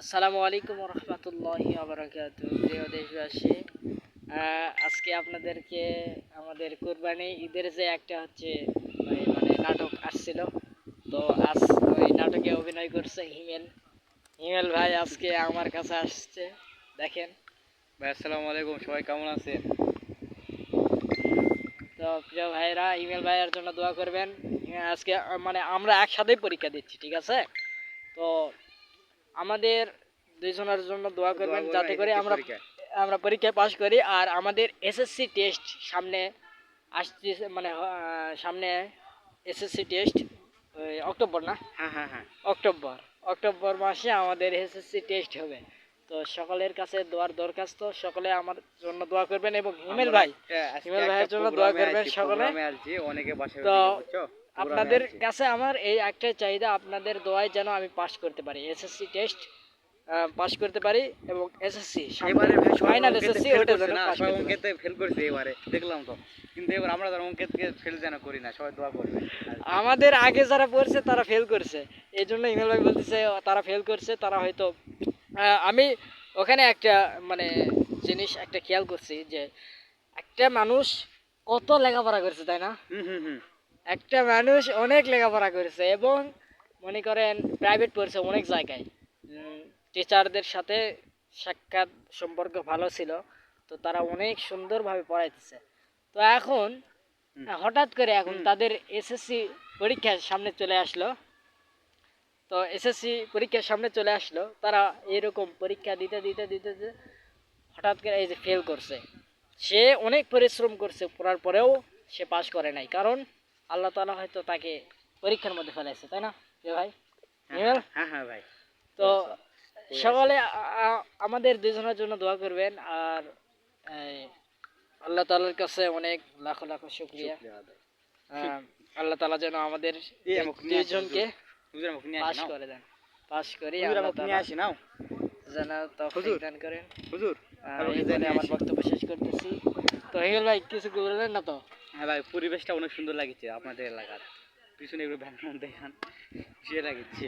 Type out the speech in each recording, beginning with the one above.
আসসালামু আলাইকুম রহমতুল্লাহি আবরাকাত প্রিয় দেশবাসী আজকে আপনাদেরকে আমাদের কোরবানি ঈদের যে একটা হচ্ছে মানে নাটক আসছিল। তো আজ ওই নাটকে অভিনয় করছে হিমেল। হিমেল ভাই আজকে আমার কাছে আসছে দেখেন। ভাই আসসালামু আলাইকুম সবাই কেমন আছেন? তো প্রিয় ভাইরা হিমেল ভাইয়ের জন্য দোয়া করবেন। আজকে মানে আমরা একসাথেই পরীক্ষা দিচ্ছি ঠিক আছে? তো আমাদের দুইজনের জন্য দোয়া করবেন যাতে করে আমরা আমরা পরীক্ষায় পাশ করি আর আমাদের এসএসসি টেস্ট সামনে আসছে মানে সামনে এসএসসি টেস্ট অক্টোবর না? হ্যাঁ হ্যাঁ হ্যাঁ। অক্টোবর। অক্টোবর মাসে আমাদের এসএসসি টেস্ট হবে। তো সকলের কাছে দোয়ার দরখাস্ত সকলে আমার জন্য দোয়া করবেন। এবং হিমেল ভাই হিমেল ভাইয়ের জন্য দোয়া করবেন সকলে। অনেকে তো আপনাদের কাছে আমার এই একটাই চাহিদা আপনাদের দোয়ায় যেন আমি পাস করতে পারি। এসএসসি টেস্ট পাস করতে পারি এবং এসএসসি এবারে ফাইনাল এসএসসি ওটা যেন না, পাস সবাই করতে। অঙ্কেতে ফেল করছে এবারে দেখলাম তো। কিন্তু এবার আমরা তার অঙ্কেতে ফেল যেন করি না সবাই দোয়া করবে। আমাদের আগে যারা পড়ছে তারা ফেল করছে। এই জন্য ইমেল ভাই বলতেছে তারা ফেল করছে তারা হয়তো আমি ওখানে একটা মানে জিনিস একটা খেয়াল করছি যে একটা মানুষ কত লেখাপড়া করছে তাই না? হুম হুম হুম। একটা মানুষ অনেক লেখাপড়া করেছে এবং মনে করেন প্রাইভেট পড়েছে অনেক জায়গায়। টিচারদের সাথে সাক্ষাৎ সম্পর্ক ভালো ছিল তো তারা অনেক সুন্দরভাবে পড়াইতেছে। তো এখন হঠাৎ করে এখন। তাদের এসএসসি পরীক্ষা সামনে চলে আসলো। তো এসএসসি পরীক্ষার সামনে চলে আসলো তারা এরকম পরীক্ষা দিতে দিতে দিতে দিতে হঠাৎ করে এই যে ফেল করছে। সে অনেক পরিশ্রম করছে পড়ার পরেও সে পাশ করে নাই। কারণ আল্লাহ তালা হয়তো তাকে পরীক্ষার মধ্যে ফেলাইছে তাই না? ভাই? হ্যাঁ, হ্যাঁ হ্যাঁ ভাই। তো সকলে আমাদের দুজনের জন্য দোয়া করবেন আর আল্লাহ তাআলার কাছে অনেক লাখো লাখো শুক্রিয়া। আল্লাহ তাআলা যেন আমাদের নিয়ে পাশ করে দেন পাশ করি যেন তৌফিক। দান করেন। হুজুর। আমার বক্তব্য শেষ করতেছি। তো হিমেল ভাই কিছু বললেন না তো? হ্যাঁ ভাই পরিবেশটা অনেক সুন্দর লাগছে আপনাদের এলাকার। পিছনে একটু ব্যাকগ্রাউন্ড দেখান। সে লাগছে।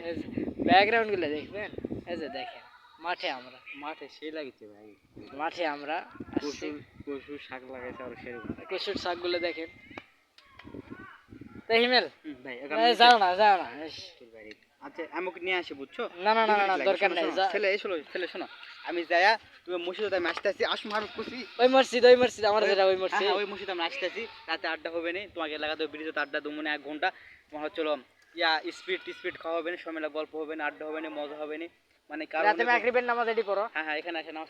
ব্যাকগ্রাউন্ডগুলো দেখবেন? এই যে দেখেন মাঠে আমরা। মাঠে সে লাগছে ভাই। মাঠে আমরা কচুর কচু কচু শাক লাগাইছে আর সেরকম। কচুর শাকগুলো দেখেন। তাই হিমেল? যাও না যাও না আচ্ছা আমি ওকে নিয়ে আসি বুঝছ? না না না না, না দরকার নাই ছেলে এই ছেলে শোনো। আমি যায়া তুমি মসজিদে আমি আসতেছি আসুন আমি খুশি। ওই মসজিদ ওই মসজিদ আমার যেটা ওই মসজিদ। হ্যাঁ ওই মসজিদে আমি আসতেছি রাতে আড্ডা হবে না তোমাকে এলাকাতে ব্রিজে আড্ডা দেবো না এক ঘণ্টা। তোমার হচ্ছে ইয়া স্পিড স্পিড খাওয়া হবে না সমেলা গল্প হবে না আড্ডা হবে না মজা হবে না। মানে রাতে মাগরিবের নামাজ এটি পড়ো হ্যাঁ হ্যাঁ এখানে এসে নামাজ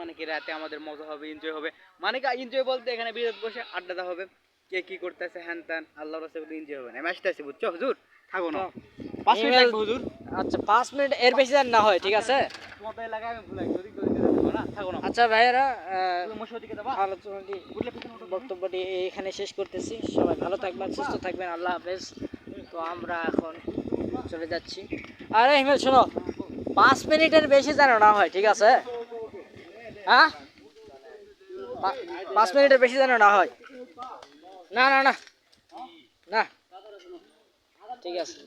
মানে কি রাতে আমাদের মজা হবে এনজয় হবে। মানে কি এনজয় বলতে এখানে বিরত বসে আড্ডা দেওয়া হবে। কে কি করতেছে হ্যান ত্যান আল্লাহর রাস্তায় এনজয় হবে না। আমি আসতেছি বুঝছ? হুজুর থাকো না। তো, পাঁচ মিনিট লাগবে হুজুর। আচ্ছা পাঁচ মিনিট এর বেশি যেন না হয় ঠিক আছে? তোমাদের এলাকায় আমি ভুলাই যদি থাকো না? থাকো না। আচ্ছা ভাইয়েরা আলোচনাটি। বক্তব্যটি এখানে শেষ করতেছি। সবাই ভালো থাকবেন সুস্থ থাকবেন আল্লাহ হাফেজ। তো আমরা এখন চলে যাচ্ছি। আরে হিমেল শোনো। পাঁচ মিনিটের বেশি যেন না হয় ঠিক আছে? হ্যাঁ? পাঁচ মিনিটের বেশি যেন না হয়। না না না। না। ঠিক আছে।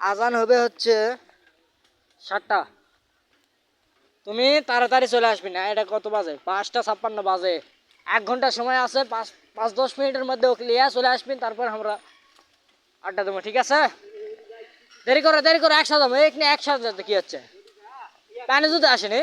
আজান হবে হচ্ছে সাতটা। তুমি তাড়াতাড়ি চলে আসবি না, এটা কত বাজে? পাঁচটা ছাপ্পান্ন বাজে। এক ঘণ্টা সময় আছে, পাঁচ পাঁচ, দশ মিনিটের মধ্যে ওকে লিয়া চলে আসবেন তারপর আমরা আড্ডা দেবো, ঠিক আছে? দেরি করো দেরি করো, একসাথে যাব এখানে একসাথে যেতে কি হচ্ছে? পানি যদি আসেনি?